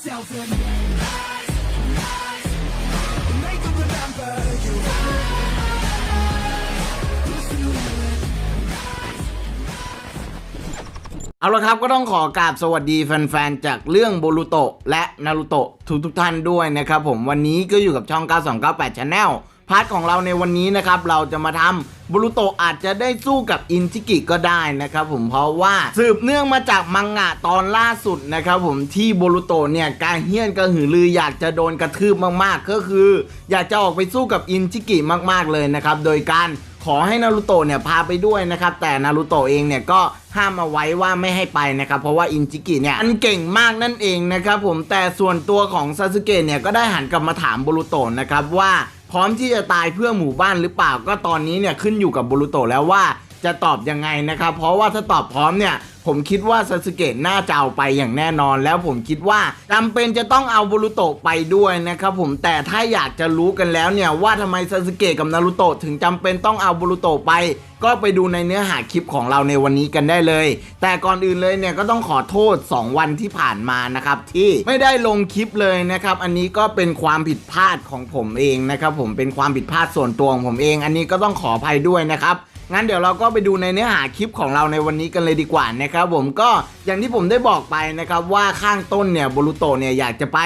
yourself and rise, rise. Make them remember you. Push through it. เอาละครับก็ต้องขอกราบสวัสดีแฟนๆ จากเรื่องโบรูโตะและนารูโตะทุกทุกๆท่านด้วยนะครับผมวันนี้ก็อยู่กับช่อง 9298 Channel พาร์ทของเราในวันนี้นะครับ เราจะมาทำบรูโตอาจจะได้สู้กับอินชิกิก็ได้นะครับผมเพราะว่าสืบเนื่องมาจากมังงะตอนล่าสุดนะครับผมที่บรูโตเนี่ยการเฮี้ยนกระหือรืออยากจะโดนกระทืบมากๆ ก็คือ อยากจะออกไปสู้กับอินชิกิมากๆเลยนะครับโดยการขอให้นารูโตะเนี่ยพาไปด้วยนะครับ แต่นารูโตะเองเนี่ยก็ห้ามเอาไว้ว่าไม่ให้ไปนะครับ เพราะว่าอินจิกิเนี่ยมันเก่งมากนั่นเองนะครับผมแต่ส่วนตัวของซาสึเกะเนี่ยก็ได้หันกลับมาถามโบรูโตะนะครับว่า พร้อมที่จะตายเพื่อหมู่บ้านหรือเปล่าก็ตอนนี้เนี่ยขึ้นอยู่กับบรูโตแล้วว่าจะตอบยังไงนะครับ เพราะว่าถ้าตอบพร้อมเนี่ย ผมคิดว่าซาสึเกะน่าจะเอาไปอย่างแน่นอน แล้วผมคิดว่าจำเป็นจะต้องเอาบรูโตะไปด้วยนะครับผมแต่ถ้าอยากจะรู้กันแล้วเนี่ยว่าทำไมซาสึเกะกับนารูโตะถึงจำเป็นต้องเอาบรูโตะไปก็ไปดูในเนื้อหาคลิปของเราในวันนี้กันได้เลย แต่ก่อนอื่นเลยเนี่ยก็ต้องขอโทษ 2 วันที่ผ่านมานะครับที่ไม่ได้ลงคลิปเลยนะครับ อันนี้ก็เป็นความผิดพลาดของผมเองนะครับผมเป็นความผิดพลาดส่วนตัวของผมเอง อันนี้ก็ต้องขออภัยด้วยนะครับ งั้นเดี๋ยวเราก็ไปดูในเนื้อหาคลิปของเราในวันนี้กันเลยดีกว่านะครับผมก็อย่างที่ผมได้บอกไปนะครับว่าข้างต้นเนี่ยบรูโตเนี่ยอยากจะไป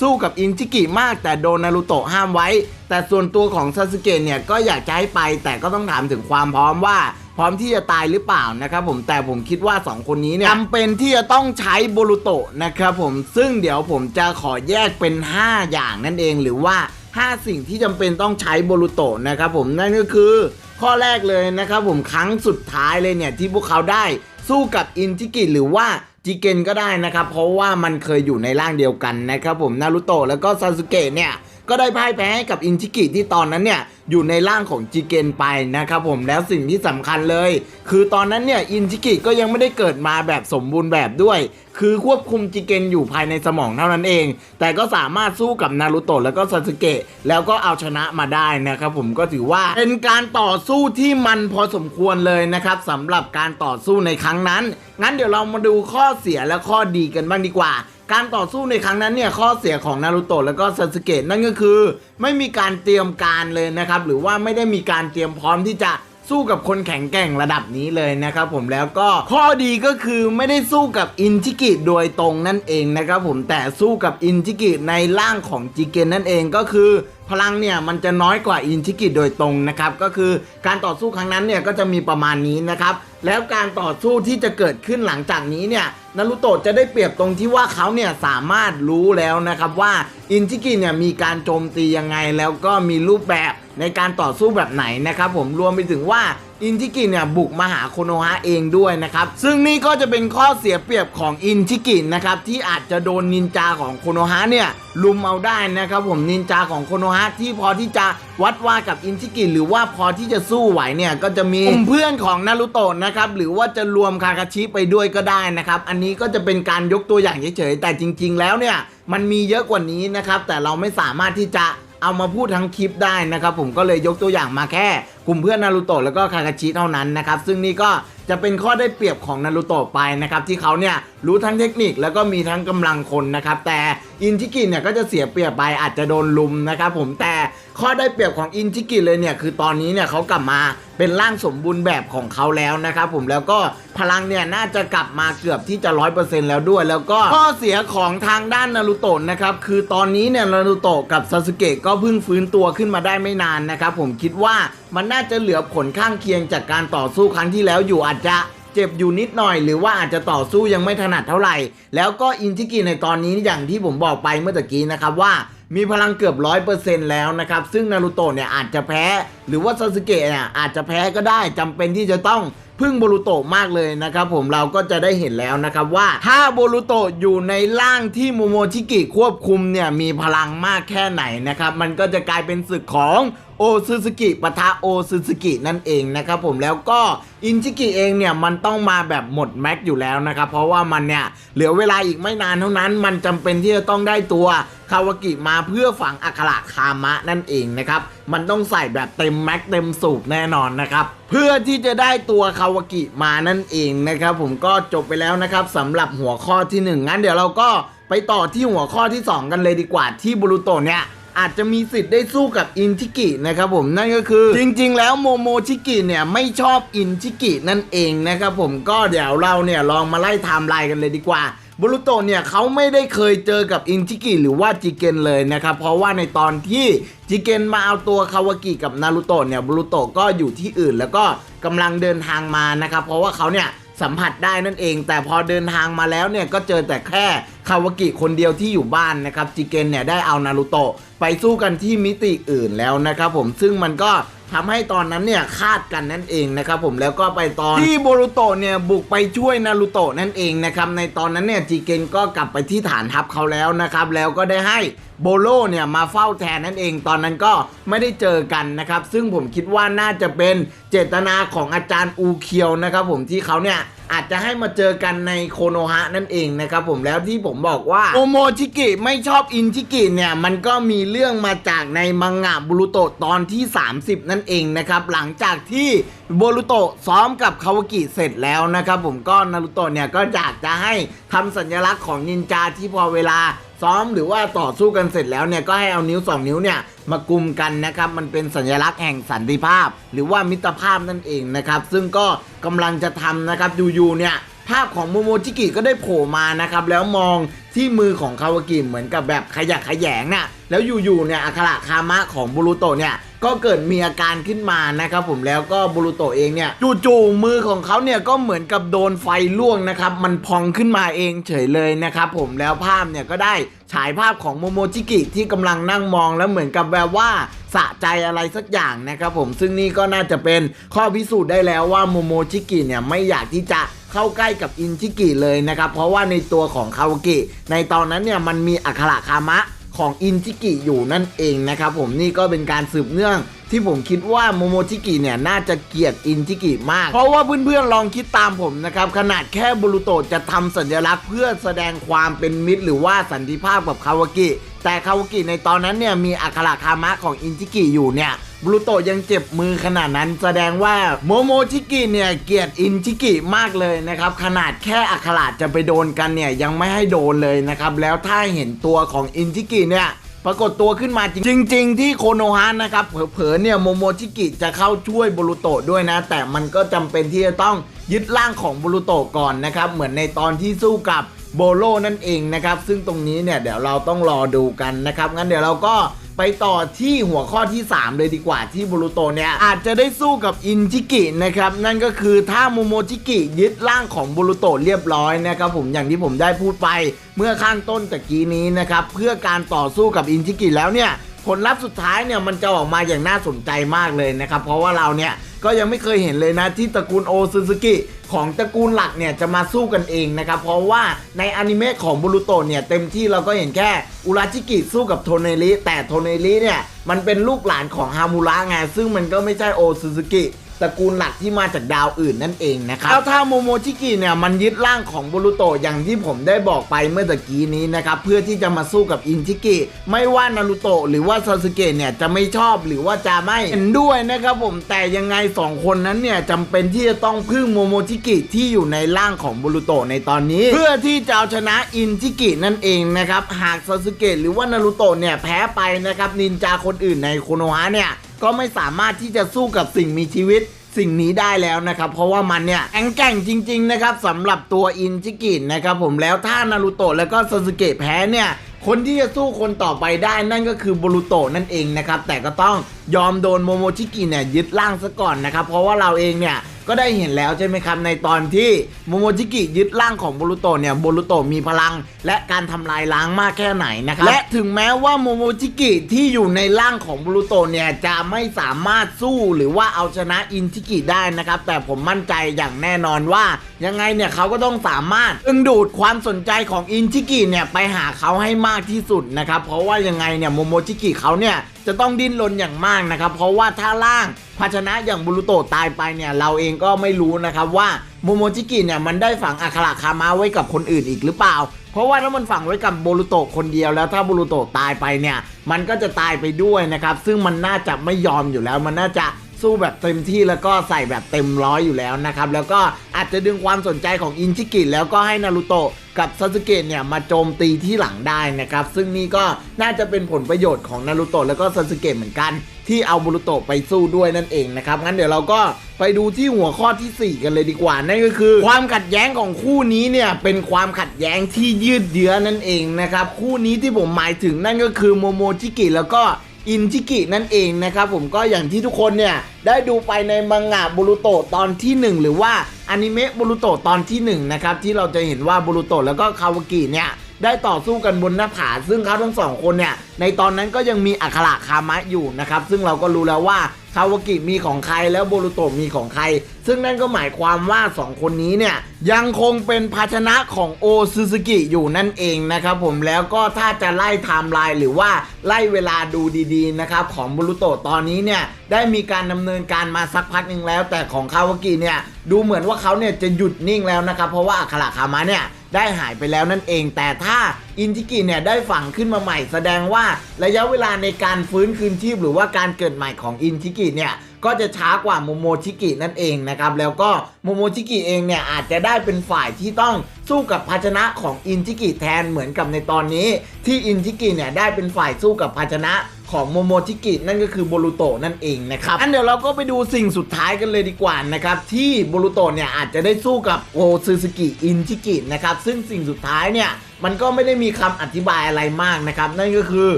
สู้กับอินจิกิมากแต่โดนนารูโตะห้ามไว้ แต่ส่วนตัวของซาสึเกะเนี่ยก็อยากจะให้ไป แต่ก็ต้องถามถึงความพร้อมว่า พร้อมที่จะตายหรือเปล่านะครับผมแต่ผมคิดว่า 2 คนนี้เนี่ยจำเป็นที่จะต้องใช้บรูโตะนะครับผมซึ่งเดี๋ยวผมจะขอแยกเป็น 5 อย่างนั่นเองหรือว่า 5 สิ่งที่จำเป็นต้องใช้บรูโตะนะครับผมนั่นก็คือ ข้อแรกเลยนะครับผมครั้งสุดท้ายเลยเนี่ยที่พวกเขาได้สู้กับอินทิกิหรือว่าจิเกนก็ได้นะครับ เพราะว่ามันเคยอยู่ในร่างเดียวกันนะครับผมนารุโตะแล้วก็ซาสึเกะเนี่ย ก็ได้พ่ายแพ้ให้กับอินทิกิที่ตอนนั้นเนี่ยอยู่ในร่างของจิเกนไปนะครับผมแล้วสิ่งที่สำคัญเลย คือตอนนั้นเนี่ยอินทิกิก็ยังไม่ได้เกิดมาแบบสมบูรณ์แบบด้วย คือควบคุมจิเกนอยู่ภายในสมองเท่านั้นเอง แต่ก็สามารถสู้กับนารูโตะแล้วก็ซาสึเกะแล้วก็เอาชนะมาได้นะครับผมก็ถือว่าเป็นการต่อสู้ที่มันพอสมควรเลยนะครับสำหรับการต่อสู้ในครั้งนั้น งั้นเดี๋ยวเรามาดูข้อเสียและข้อดีกันบ้างดีกว่า การต่อสู้ในครั้งนั้นเนี่ยข้อเสียของนารูโตะแล้วก็ซาสึเกะนั่นก็คือ ไม่มีการเตรียมการเลยนะครับ หรือว่าไม่ได้มีการเตรียมพร้อมที่จะสู้กับคนแข็งแกร่งระดับนี้เลยนะครับผมแล้วก็ข้อดีก็คือไม่ได้สู้กับอินชิกิโดยตรงนั่นเองนะครับผมแต่สู้กับอินชิกิในร่างของจิเกนนั่นเองก็คือ พลังเนี่ยมันจะน้อยกว่าอินชิกิโดยตรงนะครับก็คือการต่อสู้ครั้งนั้นเนี่ยก็จะมีประมาณนี้นะครับแล้วการต่อสู้ที่จะเกิดขึ้นหลังจากนี้เนี่ยนารุโตะจะได้เปรียบตรงที่ว่าเขาเนี่ยสามารถรู้แล้วนะครับว่าอินชิกิเนี่ยมีการโจมตียังไงแล้วก็มีรูปแบบในการต่อสู้แบบไหนนะครับผมรวมไปถึงว่า อินทิกิเนี่ยบุกมาหาโคโนฮะเองด้วยนะครับ ซึ่งนี่ก็จะเป็นข้อเสียเปรียบของอินทิกินะครับ ที่อาจจะโดนนินจาของโคโนฮะเนี่ยลุมเอาได้นะครับผมนินจาของโคโนฮะที่พอที่จะวัดว่ากับอินทิกิหรือว่าพอที่จะสู้ไหวเนี่ยก็จะมีกลุ่มเพื่อนของนารุโตะนะครับหรือว่าจะรวมคาคาชิไปด้วยก็ได้นะครับอันนี้ก็จะเป็นการยกตัวอย่างเฉยๆแต่จริง ๆ แล้วเนี่ยมันมีเยอะกว่านี้นะครับแต่เราไม่สามารถที่จะ เอามาพูดทั้งคลิปได้นะครับผมก็เลยยกตัวอย่างมาแค่กลุ่มเพื่อนนารูโตะแล้วก็คาคาชิเท่านั้นนะครับซึ่งนี่ก็จะเป็นข้อได้เปรียบของนารูโตะไปนะครับที่เขาเนี่ยรู้ทั้งเทคนิคแล้วก็มีทั้งกำลังคนนะครับแต่อินทิกิเนี่ยก็จะเสียเปรียบไปอาจจะโดนลุมนะครับผมแต่ข้อได้เปรียบของอินทิกิเลยเนี่ยคือตอนนี้เนี่ยเขากลับมา เป็นร่างสมบูรณ์แบบของเขาแล้วนะครับผมแล้วก็พลังเนี่ยน่าจะกลับมาเกือบที่จะร้อยเปอร์เซ็นต์แล้วด้วย แล้วก็ข้อเสียของทางด้านนารูโตะนะครับคือตอนนี้เนี่ยนารูโตะกับซาสึเกะก็เพิ่งฟื้นตัวขึ้นมาได้ไม่นานนะครับผมคิดว่ามันน่าจะเหลือผลข้างเคียงจากการต่อสู้ครั้งที่แล้วอยู่อาจจะเจ็บอยู่นิดหน่อย หรือว่าอาจจะต่อสู้ยังไม่ถนัดเท่าไหร่ แล้วก็อินทิกิในตอนนี้อย่างที่ผมบอกไปเมื่อตะกี้นะครับว่า มีพลังเกือบร้อยเปอร์เซ็นต์แล้วนะครับ ซึ่งนารูโตะเนี่ยอาจจะแพ้ หรือว่าซาสึเกะเนี่ยอาจจะแพ้ก็ได้จำเป็นที่จะต้องพึ่งโบรูโตะมากเลยนะครับผมเราก็จะได้เห็นแล้วนะครับว่าถ้าโบรูโตะอยู่ในร่างที่โมโมชิกิควบคุมเนี่ยมีพลังมากแค่ไหนนะครับมันก็จะกลายเป็นศึกของ โอซูซูกิปะทะโอซูซูกินั่นเองนะครับผมแล้วก็อินชิกิเองเนี่ยมันต้องมาแบบหมดแม็กอยู่แล้วนะครับเพราะว่ามันเนี่ยเหลือเวลาอีกไม่นานเท่านั้น มันจำเป็นที่จะต้องได้ตัวคาวากิมาเพื่อฝังอัคระคามะนั่นเองนะครับมันต้องใส่แบบเต็มแม็กเต็มสูบแน่นอนนะครับเพื่อที่จะได้ตัวคาวากิมานั่นเองนะครับผมก็จบไปแล้วนะครับสำหรับหัวข้อที่หนึ่งงั้นเดี๋ยวเราก็ไปต่อที่หัวข้อที่สองกันเลยดีกว่าที่บรูโตเนี่ย อาจจะมีสิทธิ์ได้สู้กับอินทิกินะครับผมนั่นก็คือ จริง ๆ แล้วโมโมชิกิเนี่ยไม่ชอบอินทิกินั่นเองนะครับผมก็เดี๋ยวเราเนี่ยลองมาไล่ไทม์ไลน์กันเลยดีกว่าบรูโตะเนี่ยเขาไม่ได้เคยเจอกับอินทิกิหรือว่าจิเกนเลยนะครับ เพราะว่าในตอนที่จิเกนมาเอาตัวคาวากิกับนารูโตะเนี่ยบรูโตะก็อยู่ที่อื่นแล้วก็กำลังเดินทางมานะครับ เพราะว่าเขาเนี่ย สัมผัสได้นั่นเอง แต่พอเดินทางมาแล้วเนี่ยก็เจอแต่แค่คาวากิคนเดียวที่อยู่บ้านนะครับจิเกนเนี่ยได้เอานารูโตะไปสู้กันที่มิติอื่นแล้วนะครับผมซึ่งมันก็ทำให้ตอนนั้นเนี่ยคาดกันนั่นเองนะครับผมแล้วก็ไปตอนที่โบรูโตะเนี่ยบุกไปช่วยนารูโตะนั่นเองนะครับในตอนนั้นเนี่ยจีเกนก็กลับไปที่ฐานทัพเขาแล้วนะครับแล้วก็ได้ให้ โบโลเนี่ยมาเฝ้าแทนนั่นเอง ตอนนั้นก็ไม่ได้เจอกันนะครับ ซึ่งผมคิดว่าน่าจะเป็นเจตนาของอาจารย์อูเคียวนะครับ ผมที่เขาเนี่ยอาจจะให้มาเจอกันในโคโนฮะนั่นเองนะครับผมแล้วที่ผมบอกว่าโอโมชิกิไม่ชอบอินชิกิเนี่ย มันก็มีเรื่องมาจากในมังงะบุรุโตะตอนที่ 30 นั่นเองนะครับ หลังจากที่โบรุโตะซ้อมกับคาวากิเสร็จแล้วนะครับผมก็นารุโตะเนี่ยก็อยากจะให้ทำสัญลักษณ์ของนินจาที่พอเวลา ซ้อมหรือว่าต่อสู้กันเสร็จแล้วเนี่ยก็ให้เอานิ้ว 2 นิ้วเนี่ยมากุมกันนะครับมันเป็นสัญลักษณ์แห่งสันติภาพ หรือว่ามิตรภาพนั่นเองนะครับซึ่งก็กำลังจะทำนะครับยูๆเนี่ย ภาพของโมโมจิกิก็ได้โผล่มานะครับแล้วมองที่มือของคาวากิเหมือนกับแบบขยักขยงน่ะแล้วอยู่ๆเนี่ยอัคระคามะของบุรุโตเนี่ยก็เกิดมีอาการขึ้นมานะครับผมแล้วก็บุรุโตเองเนี่ยจู่ๆมือของเขาเนี่ยก็เหมือนกับโดนไฟลวกนะครับมันพองขึ้นมาเองเฉยเลยนะครับผมแล้วภาพเนี่ยก็ได้ฉายภาพของโมโมจิกิที่กำลังนั่งมองแล้วเหมือนกับแบบว่าสะใจอะไรสักอย่างนะครับผมซึ่งนี่ก็น่าจะเป็นข้อพิสูจน์ได้แล้วว่าโมโมจิกิเนี่ยไม่อยากที่จะ เข้าใกล้กับอินชิกิเลยนะครับ เพราะว่าในตัวของคาวากิ ในตอนนั้นเนี่ยมันมีอัคระคามะของอินชิกิอยู่นั่นเองนะครับผมนี่ก็เป็นการสืบเนื่องที่ผมคิดว่าโมโมชิกิเนี่ยน่าจะเกลียดอินชิกิมาก เพราะว่าเพื่อนๆลองคิดตามผมนะครับขนาดแค่บุรุโตจะทำสัญลักษณ์เพื่อแสดงความเป็นมิตร หรือว่าสันติภาพกับคาวากิ แต่คาวากิในตอนนั้นเนี่ยมีอัคระคามะของอินชิกิอยู่เนี่ย บรูโตยังเจ็บมือขนาดนั้นแสดงว่าโมโมชิกิเนี่ยเกลียดอินชิกิมากเลยนะครับ ขนาดแค่อัคระจะไปโดนกันเนี่ยยังไม่ให้โดนเลยนะครับ แล้วถ้าเห็นตัวของอินชิกิเนี่ยปรากฏตัวขึ้นมาจริงจริงๆที่โคโนฮะนะครับ เผลอๆเนี่ยโมโมชิกิจะเข้าช่วยบรูโตด้วยนะ แต่มันก็จำเป็นที่จะต้องยึดร่างของบรูโตก่อนนะครับ เหมือนในตอนที่สู้กับโบโลนั่นเองนะครับ ซึ่งตรงนี้เนี่ยเดี๋ยวเราต้องรอดูกันนะครับ งั้นเดี๋ยวเราก็ ไปต่อที่หัวข้อที่ 3 เลยดีกว่าที่บรูโตเนี่ยอาจจะได้สู้กับอินจิกินะครับนั่นก็คือถ้าโมโมจิกิยึดร่างของบรูโตเรียบร้อยนะครับผมอย่างที่ผมได้พูดไปเมื่อข้างต้นตะกี้นี้นะครับเพื่อการต่อสู้กับอินจิกิแล้วเนี่ยผลลัพธ์สุดท้ายเนี่ยมันจะออกมาอย่างน่าสนใจมากเลยนะครับเพราะว่าเราเนี่ย ก็ยังไม่เคยเห็นเลยนะที่ตระกูลโอซูซูกิของตระกูลหลักเนี่ยจะมาสู้กันเองนะครับ เพราะว่าในอนิเมะของบูรุโตเนี่ยเต็มที่เราก็เห็นแค่อุราจิกิสู้กับโทเนริแต่โทเนริเนี่ยมันเป็นลูกหลานของฮามูระไงซึ่งมันก็ไม่ใช่โอซูซูกิ ตระกูลหลักที่มาจากดาวอื่นนั่นเองนะครับแล้วถ้าโมโมชิกิเนี่ยมันยึดร่างของบูรุโตอย่างที่ผมได้บอกไปเมื่อตะกี้นี้นะครับเพื่อที่จะมาสู้กับอินชิกิไม่ว่านารูโตะหรือว่าซาสึเกะเนี่ยจะไม่ชอบหรือว่าจะไม่เห็นด้วยนะครับผมแต่ยังไงสองคนนั้นเนี่ยจำเป็นที่จะต้องพึ่งโมโมชิกิที่อยู่ในร่างของบูรุโตะในตอนนี้ เพื่อที่จะเอาชนะอินชิกินั่นเองนะครับหากซาสึเกะหรือว่านารูโตะเนี่ยแพ้ไปนะครับนินจาคนอื่นในโคโนฮะเนี่ย ก็ไม่สามารถที่จะสู้กับสิ่งมีชีวิตสิ่งนี้ได้แล้วนะครับ เพราะว่ามันเนี่ยแข็งแกร่งจริง ๆ นะครับสำหรับตัวอินชิกินะครับผมแล้วถ้านารูโตะแล้วก็ซาสึเกะแพ้เนี่ยคนที่จะสู้คนต่อไปได้นั่นก็คือบูรุโตะนั่นเองนะครับแต่ก็ต้อง ยอมโดนโมโมชิกิเนี่ยยึดร่างซะก่อนนะครับ เพราะว่าเราเองเนี่ยก็ได้เห็นแล้วใช่ไหมครับในตอนที่โมโมจิกิยึดร่างของบรุโตเนี่ยบรุโตมีพลัง และการทำลายล้างมากแค่ไหนนะครับและถึงแม้ว่าโมโมจิกิที่อยู่ในร่างของบรุโตเนี่ยจะไม่สามารถสู้หรือว่าเอาชนะอินทิกิได้นะครับแต่ผมมั่นใจอย่างแน่นอนว่า ยังไงเนี่ยเขาก็ต้องสามารถดึงดูดความสนใจของอินชิกิเนี่ยไปหาเขาให้มากที่สุดนะครับเพราะว่ายังไงเนี่ยโมโมจิกิเขาเนี่ยจะต้องดิ้นรนอย่างมากนะครับ เพราะว่าถ้าร่างภาชนะอย่างบุรุโตตายไปเนี่ยเราเองก็ไม่รู้นะครับว่าโมโมจิกิเนี่ยมันได้ฝังอัคระคามาไว้กับคนอื่นอีกหรือเปล่า เพราะว่าถ้ามันฝังไว้กับโบรุโตคนเดียวแล้วถ้าบุรุโตตายไปเนี่ย มันก็จะตายไปด้วยนะครับ ซึ่งมันน่าจะไม่ยอมอยู่แล้วมันน่าจะสู้แบบเต็มที่แล้วก็ใส่แบบเต็มร้อยอยู่แล้วนะครับ แล้วก็อาจจะดึงความสนใจของอินชิกิแล้วก็ให้นารูโตะ กับซาสึเกะเนี่ยมาโจมตีที่หลังได้นะครับ ซึ่งนี่ก็น่าจะเป็นผลประโยชน์ของนารูโตะแล้วก็ซาสึเกะเหมือนกัน ที่เอาบุรุโตะไปสู้ด้วยนั่นเองนะครับงั้นเดี๋ยวเราก็ไปดูที่หัวข้อทีสี่4 กันเลยดีกว่า นั่นก็คือ ความขัดแย้งของคู่นี้เนี่ยเป็นความขัดแย้งที่ยืดเยื้อนั่นเองนะครับคู่นี้ที่ผมหมายถึงนั่นก็คือโมโมจิกิแล้วก็ อินจิกินั่นเองนะครับผมก็อย่างที่ทุกคนเนี่ย ได้ดูไปในมังงะบรุโตตอนที่ 1 หรือว่าอนิเมะบรุโตตอนที่1นะครับที่เราจะเห็นว่าบรุโตแล้วก็คาวากิเนี่ย ได้ต่อสู้กันบนหน้าผา ซึ่งเขาทั้งสองคนเนี่ยในตอนนั้นก็ยังมีอัคระคามะอยู่นะครับ ซึ่งเราก็รู้แล้วว่าคาวากิมีของใครแล้วโบรุโตะมีของใคร ซึ่งนั่นก็หมายความว่า 2 คนนี้เนี่ย ยังคงเป็นภาชนะของโอซูซูกิอยู่นั่นเองนะครับผมแล้วก็ถ้าจะไล่ไทม์ไลน์หรือว่าไล่เวลาดูดีๆนะครับของบรุโตะตอนนี้เนี่ย ได้มีการดำเนินการมาสักพักหนึ่งแล้ว แต่ของคาวากิเนี่ย ดูเหมือนว่าเขาเนี่ยจะหยุดนิ่งแล้วนะครับเพราะว่าอัคระคามะเนี่ย ได้หายไปแล้วนั่นเอง แต่ถ้าอินทิกิเนี่ยได้ฝังขึ้นมาใหม่ แสดงว่าระยะเวลาในการฟื้นคืนชีพหรือว่าการเกิดใหม่ของอินทิกิเนี่ยก็จะช้ากว่าโมโมชิกินั่นเองนะครับ แล้วก็โมโมชิกิเองเนี่ยอาจจะได้เป็นฝ่ายที่ต้องสู้กับภาชนะของอินทิกิแทนเหมือนกับในตอนนี้ ที่อินทิกิเนี่ยได้เป็นฝ่ายสู้กับภาชนะ ของโมโมจิกินั่นก็คือโบรูโตนั่นเองนะครับอันเดี๋ยวเราก็ไปดูสิ่งสุดท้ายกันเลยดีกว่านะครับที่โบรูโตเนี่ยอาจจะได้สู้กับโอซูซูกิอินจิกินะครับซึ่งสิ่งสุดท้ายเนี่ยมันก็ไม่ได้มีคำอธิบายอะไรมากนะครับ นั่นก็คือ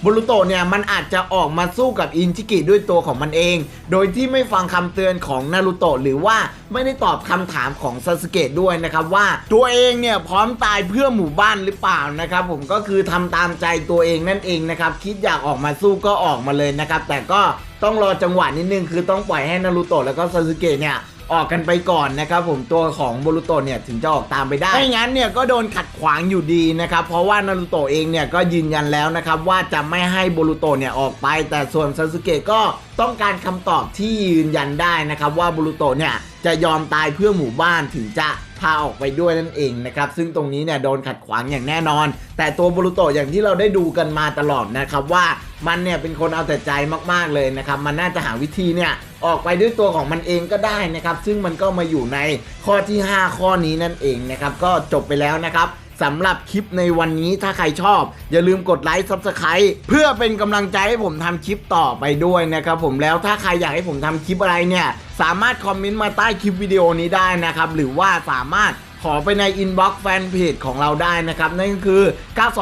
โบรูโตะเนี่ยมันอาจจะออกมาสู้กับอินจิกิด้วยตัวของมันเอง โดยที่ไม่ฟังคำเตือนของนารูโตะหรือว่าไม่ได้ตอบคำถามของซาสึเกะด้วยนะครับว่าตัวเองเนี่ยพร้อมตายเพื่อหมู่บ้านหรือเปล่านะครับ ผมก็คือทำตามใจตัวเองนั่นเองนะครับ คิดอยากออกมาสู้ก็ออกมาเลยนะครับ แต่ก็ต้องรอจังหวะนิดนึงคือต้องปล่อยให้นารูโตะแล้วก็ซาสึเกะเนี่ย ออกกันไปก่อนนะครับผมตัวของโบรุโตเนี่ยถึงจะออกตามไปได้ไม่งั้นเนี่ยก็โดนขัดขวางอยู่ดีนะครับเพราะว่านารูโตะเองเนี่ยก็ยืนยันแล้วนะครับว่าจะไม่ให้โบรุโตเนี่ยออกไป แต่ส่วนซาสึเกะก็ต้องการคำตอบที่ยืนยันได้นะครับว่าโบรุโตเนี่ยจะยอมตายเพื่อหมู่บ้านถึงจะพาออกไปด้วยนั่นเองนะครับ ซึ่งตรงนี้เนี่ยโดนขัดขวางอย่างแน่นอน แต่ตัวบรุโตอย่างที่เราได้ดูกันมาตลอดนะครับว่ามันเนี่ยเป็นคนเอาแต่ใจมากๆเลยนะครับ มันน่าจะหาวิธีเนี่ย ออกไปด้วยตัวของมันเองก็ได้นะครับ ซึ่งมันก็มาอยู่ในข้อที่ 5 ข้อนี้นั่นเองนะครับ ก็จบไปแล้วนะครับสำหรับคลิปในวันนี้ถ้าใครชอบ อย่าลืมกดไลค์ซับสไคร b ์เพื่อเป็นกำลังใจให้ผมทำคลิปต่อไปด้วยนะครับผมแล้วถ้าใครอยากให้ผมทำคลิปอะไรเนี่ย สามารถคอมเมนต์มาใต้คลิปวิดีโอนี้ได้นะครับ หรือว่าสามารถขอไปในอินบ็อกซ์แฟนเพจของเราได้นะครับ นั่นก็คือ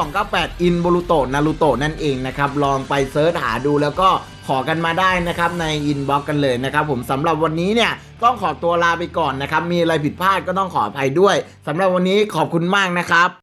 9298 อินบ r ุโตนารูโตนั่นเองนะครับ ลองไปเซิร์ชหาดูแล้วก็ ขอกันมาได้นะครับในอินบ็อกกันเลยนะครับผมสำหรับวันนี้เนี่ยต้องขอตัวลาไปก่อนนะครับมีอะไรผิดพลาดก็ต้องขออภัยด้วยสำหรับวันนี้ขอบคุณมากนะครับ